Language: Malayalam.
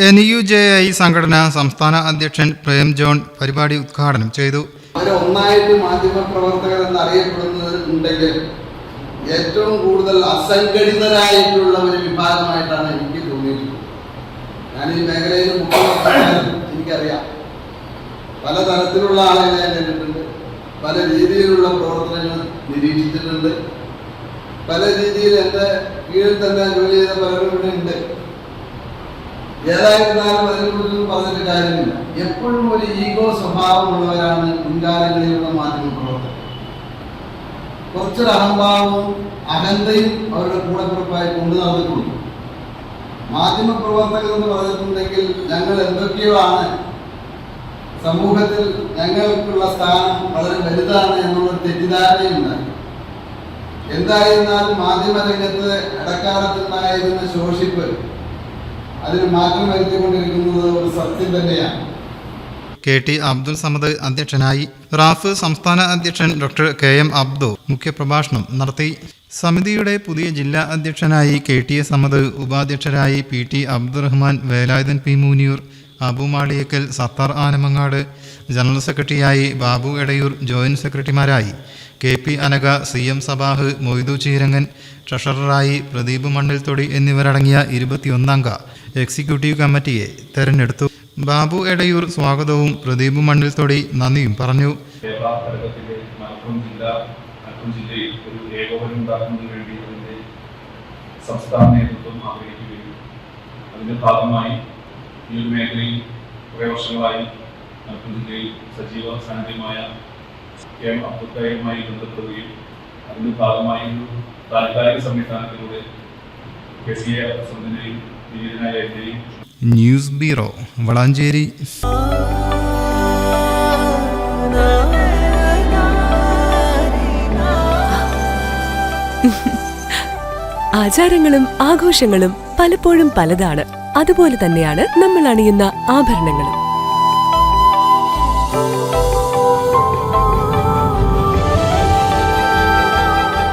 എൻ യു ജെ ഐ സംഘടന സംസ്ഥാന അധ്യക്ഷൻ പ്രേം ജോൺ പരിപാടി ഉദ്ഘാടനം ചെയ്തു. ഒന്നായിട്ട് മാധ്യമപ്രവർത്തകർ എന്നറിയപ്പെടുന്നത് ഉണ്ടെങ്കിൽ ഏറ്റവും കൂടുതൽ അസംഘടിതരായിട്ടുള്ള ഒരു വിഭാഗമായിട്ടാണ് എനിക്ക് തോന്നിയിട്ടുള്ളത്. ഞാൻ ഈ മേഖലയിൽ എനിക്കറിയാം. പല തരത്തിലുള്ള ആളുകളെ ഞാൻ കണ്ടിട്ടുണ്ട്. പല രീതിയിലുള്ള പ്രവർത്തനങ്ങൾ നിരീക്ഷിച്ചിട്ടുണ്ട്. പല രീതിയിൽ എന്റെ കീഴിൽ തന്നെ ജോലി ചെയ്ത പലരും ഇവിടെ ഉണ്ട്. ഏതായിരുന്നാലും അതിനെക്കുറിച്ചൊന്നും പറഞ്ഞിട്ട് കാര്യമില്ല. എപ്പോഴും ഒരു ഈഗോ സ്വഭാവമുള്ളവരാണ് മുൻകാലങ്ങളിലുള്ള മാധ്യമപ്രവർത്തകർ കുറച്ചൊരു അഹംഭാവവും അഹന്തയും അവരുടെ കൂടപ്പിറപ്പായി കൊണ്ടു നടന്നിട്ടുണ്ട്. മാധ്യമപ്രവർത്തകർ എന്ന് പറഞ്ഞിട്ടുണ്ടെങ്കിൽ ഞങ്ങൾ എന്തൊക്കെയോ ആണ് സമൂഹത്തിൽ ഞങ്ങൾക്കുള്ള സ്ഥാനം വളരെ വലുതാണ് എന്നുള്ള തെറ്റിദ്ധാരണയുണ്ടായി എന്തായിരുന്നാലും മാധ്യമരംഗത്ത് ഇടക്കാലത്തുണ്ടായിരുന്ന ശോഷിപ്പ് അതിന് മാറ്റം വരുത്തിക്കൊണ്ടിരിക്കുന്നത് ഒരു സത്യം തന്നെയാണ്. കെ ടി അബ്ദുൽ സമദ് അധ്യക്ഷനായി. റാഫ് സംസ്ഥാന അധ്യക്ഷൻ ഡോക്ടർ കെ എം അബ്ദു മുഖ്യപ്രഭാഷണം നടത്തി. സമിതിയുടെ പുതിയ ജില്ലാ അധ്യക്ഷനായി K T A Samad ഉപാധ്യക്ഷരായി P T Abdurahman Velayudhan P Mooniyur Abu Maliyakkal Sathar Anamangad general സെക്രട്ടറിയായി Babu Edayur joint സെക്രട്ടറിമാരായി K P Anaka C M Sabah Moidu Cheerangan ട്രഷററായി Pradeep Mannilthodi എന്നിവരടങ്ങിയ ഇരുപത്തിയൊന്നംഗ എക്സിക്യൂട്ടീവ് കമ്മിറ്റിയെ തെരഞ്ഞെടുത്തു. ബാബു എടയൂർ സ്വാഗതവും പ്രദീപ് മണ്ണിൽത്തൊടി നന്ദിയും പറഞ്ഞു. സംസ്ഥാന നേതൃത്വം ആഗ്രഹിക്കുകയും അതിന്റെ ഭാഗമായി ഈ ഒരു മേഖലയിൽ കുറേ വർഷങ്ങളായി മലപ്പുറം ജില്ലയിൽ സജീവ സാന്നിധ്യമായ കെ എം അബ്ദുക്കയുമായി ബന്ധപ്പെടുകയും അതിന്റെ ഭാഗമായി ഒരു താൽക്കാലിക സംവിധാനത്തിലൂടെ കെ സി എ പ്രസിഡന്റിനെയും ന്യൂസ് ബ്യൂറോ വളാഞ്ചേരി. ആചാരങ്ങളും ആഘോഷങ്ങളും പലപ്പോഴും പലതാണ്. അതുപോലെ തന്നെയാണ് നമ്മൾ അണിയുന്ന ആഭരണങ്ങളും.